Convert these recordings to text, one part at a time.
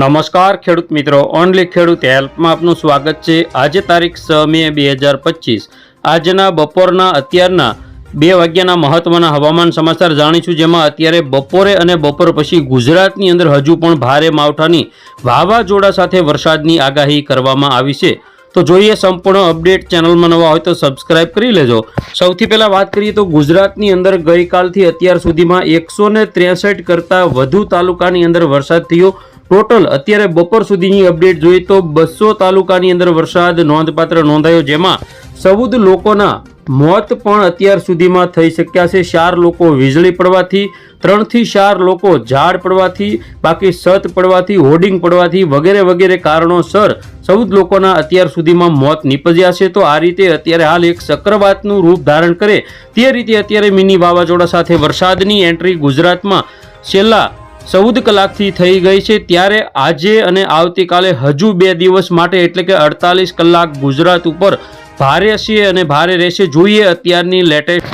નમસ્કાર, ખેડૂત મિત્રો. ઓનલી ખેડૂત હેલ્પમાં આપનું સ્વાગત છે. આજે તારીખ છ મે બે હજાર પચીસ. આજના બપોરના અત્યારના બે વાગ્યાના મહત્વના હવામાન સમાચાર જાણીશું, જેમાં અત્યારે બપોરે અને બપોર પછી ગુજરાતની અંદર હજુ પણ ભારે માવઠાની વાવાઝોડા સાથે વરસાદની આગાહી કરવામાં આવી છે. તો જોઈએ સંપૂર્ણ અપડેટ. ચેનલમાં નવા હોય તો સબસ્ક્રાઇબ કરી લેજો. સૌથી પહેલાં વાત કરીએ તો ગુજરાતની અંદર ગઈકાલથી અત્યાર સુધીમાં એકસો ત્રેસઠ કરતાં વધુ તાલુકાની અંદર વરસાદ થયો. ટોટલ અત્યારે બપોર સુધીની અપડેટ જોઈએ તો બસો તાલુકાની અંદર વરસાદ નોંધપાત્ર નોંધાયો, જેમાં સૌદ લોકોના મોત પણ અત્યાર સુધીમાં થઈ શક્યા છે. ચાર લોકો વીજળી પડવાથી, ત્રણથી ચાર લોકો ઝાડ પડવાથી, બાકી સત પડવાથી, હોર્ડિંગ પડવાથી વગેરે વગેરે કારણોસર ચૌદ લોકોના અત્યાર સુધીમાં મોત નીપજ્યા છે. તો આ રીતે અત્યારે હાલ એક ચક્રવાતનું રૂપ ધારણ કરે તે રીતે અત્યારે મિની વાવાઝોડા સાથે વરસાદની એન્ટ્રી ગુજરાતમાં છેલ્લા ચૌદ કલાકથી થઈ ગઈ છે. ત્યારે આજે અને આવતીકાલે હજુ બે દિવસ માટે એટલે કે અડતાલીસ કલાક ગુજરાત ઉપર ભારે હશે અને ભારે રહેશે જોઈએ અત્યારની લેટેસ્ટ.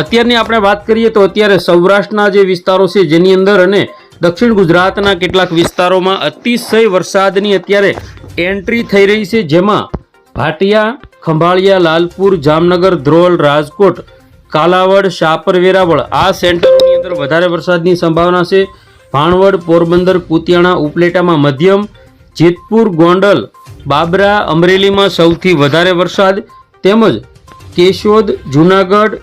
અત્યારની આપણે વાત કરીએ તો અત્યારે સૌરાષ્ટ્રના જે વિસ્તારો છે જેની અંદર અને દક્ષિણ ગુજરાતના કેટલાક વિસ્તારોમાં અતિશય વરસાદની અત્યારે એન્ટ્રી થઈ રહી છે. જેમાં ભાટિયા, ખંભાળિયા, લાલપુર, જામનગર, ધ્રોલ, રાજકોટ, કાલાવડ શાપર વેરાવળ આ સેન્ટરોની અંદર વધારે વરસાદની સંભાવના છે. ભાણવડ, પોરબંદર કુતિયાણા ઉપલેટામાં મધ્યમ, જેતપુર, ગોંડલ, બાબરા, અમરેલીમાં સૌથી વધારે વરસાદ, તેમજ કેશોદ, જુનાગઢ,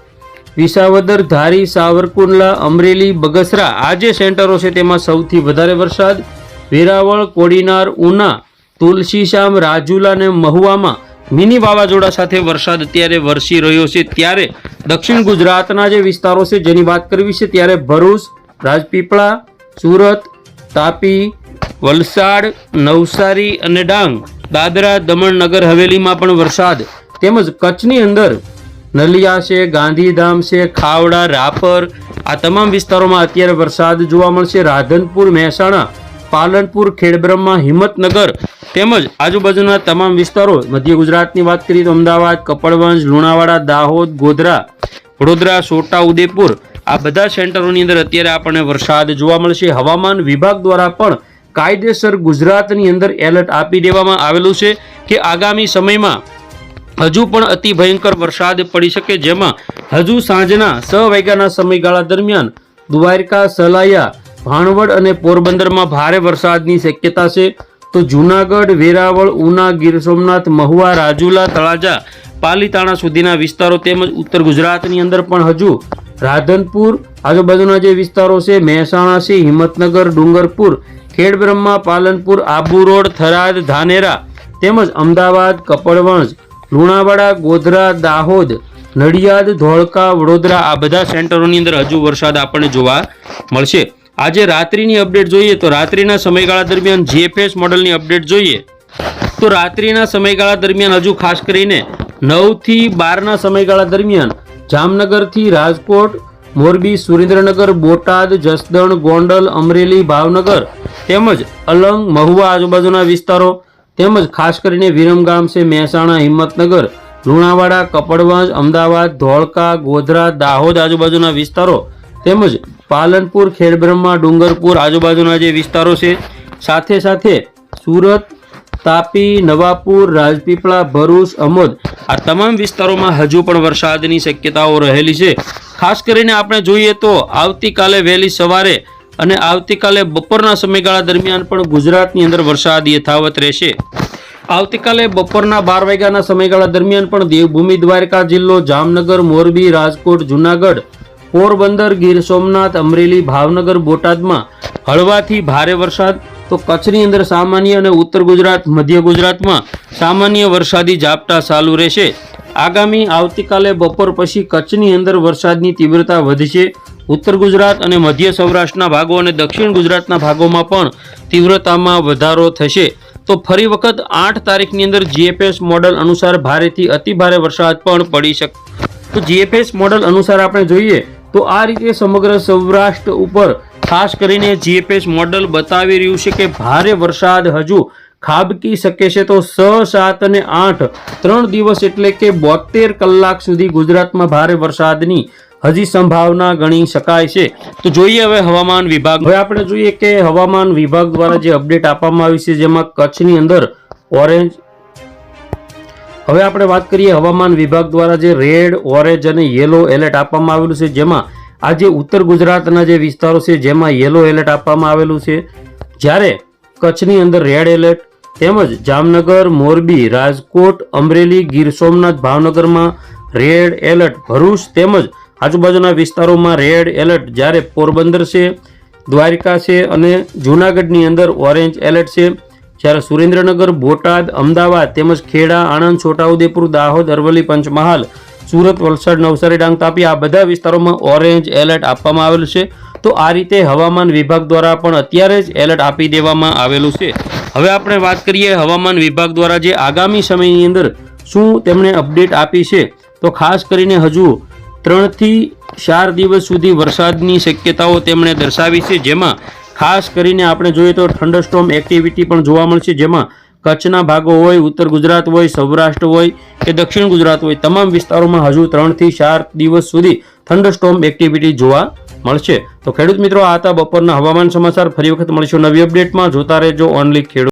વિસાવદર, ધારી, સાવરકુંડલા, અમરેલી, બગસરા આ જે સેન્ટરો છે તેમાં સૌથી વધારે વરસાદ, વેરાવળ, કોડીનાર, ઉના તુલસીશામ રાજુલા અને મહુવામાં મિની વાવાઝોડા સાથે વરસાદ અત્યારે વરસી રહ્યો છે. ત્યારે દક્ષિણ ગુજરાતના જે વિસ્તારો છે જેની વાત કરવી છે, ત્યારે ભરૂચ, રાજપીપળા સુરત, તાપી, વલસાડ, નવસારી અને ડાંગ. દાદરા, દમણ નગર હવેલીમાં પણ વરસાદ. તેમજ કચ્છની અંદર નલિયા છે, ગાંધીધામ છે, ખાવડા, રાપર, આ તમામ વિસ્તારોમાં અત્યારે વરસાદ જોવા મળશે. રાધનપુર, મહેસાણા, પાલનપુર, ખેડબ્રહ્મા, હિંમતનગર તેમજ આજુબાજુના તમામ વિસ્તારો. મધ્ય ગુજરાતની વાત કરીએ તો અમદાવાદ, કપડવંજ, લુણાવાડા, દાહોદ, ગોધરા, વડોદરા, છોટા, ઉદેપુર આ બધા સેન્ટરોની અંદર અત્યારે આપણને વરસાદ જોવા મળશે. હવામાન વિભાગ દ્વારા પણ કાયદેસર ગુજરાતની અંદર એલર્ટ આપી દેવામાં આવેલું છે કે આગામી સમયમાં હજુ પણ અતિ ભયંકર વરસાદ પડી શકે, જેમાં હજુ સાંજના છ વાગ્યાના સમયગાળા દરમિયાન દ્વારકા, સલાયા, ભાણવડ અને પોરબંદરમાં ભારે વરસાદની શક્યતા છે. તો જૂનાગઢ, વેરાવળ, ઉના, ગીર સોમનાથ, મહુવા, રાજુલા, તળાજા, પાલીતાણા સુધીના વિસ્તારો તેમજ ઉત્તર ગુજરાતની અંદર પણ હજુ રાધનપુર, આજુબાજુના જે વિસ્તારો છે, મહેસાણા છે, હિંમતનગર, ડુંગરપુર, ખેડબ્રહ્મા, પાલનપુર, આબુ રોડ, થરાદ, ધાનેરા તેમજ અમદાવાદ, કપડવંજ, લુણાવાડા, ગોધરા, દાહોદ, નડિયાદ, ધોળકા, વડોદરા આ બધા સેન્ટરોની અંદર હજુ વરસાદ આપણને જોવા મળશે. આજે રાત્રિની અપડેટ જોઈએ તો રાત્રિના સમયગાળા દરમિયાન જીએફએસ મોડલની અપડેટ જોઈએ તો રાત્રિના સમયગાળા દરમિયાન હજુ ખાસ કરીને નવથી બારના સમયગાળા દરમિયાન જામનગરથી રાજકોટ, મોરબી, સુરેન્દ્રનગર, બોટાદ, જસદણ, ગોંડલ, અમરેલી, ભાવનગર તેમજ અલંગ, મહુવા આજુબાજુના વિસ્તારો તેમજ ખાસ કરીને વિરમગામ છે મહેસાણા, હિંમતનગર, લુણાવાડા, કપડવંજ, અમદાવાદ, ધોળકા, ગોધરા, દાહોદ આજુબાજુના વિસ્તારો તેમજ પાલનપુર, ખેડબ્રહ્મા, ડુંગરપુર આજુબાજુના જે વિસ્તારો છે સાથે સાથે સુરત તાપી, નવાપુર, રાજપીપળા, ભરૂચ, અમોદ આ તમામ વિસ્તારોમાં હજુ પણ વરસાદની શક્યતાઓ રહેલી છે. ખાસ કરીને આપણે જોઈએ તો આવતીકાલે વહેલી સવારે અને આવતીકાલે બપોરના સમયગાળા દરમિયાન પણ ગુજરાતની અંદર વરસાદ યથાવત રહેશે. આવતીકાલે બપોરના બાર વાગ્યાના સમયગાળા દરમિયાન પણ દેવભૂમિ, દ્વારકા જિલ્લો, જામનગર, મોરબી, રાજકોટ, જુનાગઢ, પોરબંદર, ગીર સોમનાથ, અમરેલી, ભાવનગર, બોટાદમાં હળવાથી ભારે વરસાદ તો કચ્છની અંદર સામાન્ય અને ઉત્તર ગુજરાત, મધ્ય ગુજરાતમાં સામાન્ય વરસાદી ઝાપટા ચાલુ રહેશે. આગામી આવતીકાલે બપોર પછી કચ્છની અંદર વરસાદની તીવ્રતા વધશે ઉત્તર ગુજરાત અને મધ્ય સૌરાષ્ટ્રના ભાગો અને દક્ષિણ ગુજરાતના ભાગોમાં પણ તીવ્રતામાં વધારો થશે. તો ફરી વખત આઠ તારીખની અંદર જીએફએસ મોડલ અનુસાર ભારેથી અતિ ભારે વરસાદ પણ પડી શકે, તો જીએફએસ મોડલ અનુસાર આપણે જોઈએ તો આ રીતે સમગ્ર સૌરાષ્ટ્ર ઉપર ખાસ કરીને જીએપીએસ મોડલ બતાવી રહ્યું છે કે ભારે વરસાદ હજુ ખાબકી શકે છે તો છ સાત અને આઠ, ત્રણ દિવસ એટલે કે બોતેર કલાક સુધી ગુજરાતમાં ભારે વરસાદની હજી સંભાવના ગણી શકાય છે. તો જોઈએ હવે હવામાન વિભાગ. હવે આપણે જોઈએ કે હવામાન વિભાગ દ્વારા જે અપડેટ આપવામાં આવી છે જેમાં કચ્છની અંદર ઓરેન્જ હવે આપણે વાત કરીએ હવામાન વિભાગ દ્વારા જે રેડ, ઓરેન્જ અને યેલો એલર્ટ આપવામાં આવેલું છે જેમાં આજે ઉત્તર ગુજરાતના જે વિસ્તારો છે, જેમાં યેલો એલર્ટ આપવામાં આવેલું છે, જ્યારે કચ્છની અંદર રેડ એલર્ટ તેમજ જામનગર, મોરબી, રાજકોટ, અમરેલી, ગીર સોમનાથ, ભાવનગરમાં રેડ એલર્ટ ભરૂચ તેમજ આજુબાજુના વિસ્તારોમાં રેડ એલર્ટ જ્યારે પોરબંદર છે, દ્વારકા છે અને જૂનાગઢની અંદર ઓરેન્જ એલર્ટ છે. જ્યારે સુરેન્દ્રનગર, બોટાદ, અમદાવાદ તેમજ ખેડા, આણંદ, છોટાઉદેપુર, દાહોદ, અરવલ્લી, પંચમહાલ સુરત, વલસાડ, નવસારી, ડાંગ તાપી આ બધા વિસ્તારોમાં ઓરેન્જ એલર્ટ આપવામાં આવેલું છે. તો આ રીતે હવામાન વિભાગ દ્વારા પણ અત્યારે જ એલર્ટ આપી દેવામાં આવેલું છે. હવે આપણે વાત કરીએ હવામાન વિભાગ દ્વારા જે આગામી સમયની અંદર શું તેમણે અપડેટ આપી છે. તો ખાસ કરીને હજુ ત્રણથી ચાર દિવસ સુધી વરસાદની શક્યતાઓ તેમણે દર્શાવી છે. જેમાં ખાસ કરીને આપણે જોઈએ તો થંડરસ્ટોમ એક્ટિવિટી પણ જોવા મળશે. જેમાં કચ્છના ભાગો હોય, ઉત્તર ગુજરાત હોય, સૌરાષ્ટ્ર હોય કે દક્ષિણ ગુજરાત હોય તમામ વિસ્તારોમાં હજુ ત્રણથી ચાર દિવસ સુધી થંડરસ્ટોમ એક્ટિવિટી જોવા મળશે. તો ખેડૂત મિત્રો, આ હતા બપોરના હવામાન સમાચાર. ફરી વખત મળીશું નવી અપડેટમાં જોતા રહેજો ઓનલી ખેડૂત.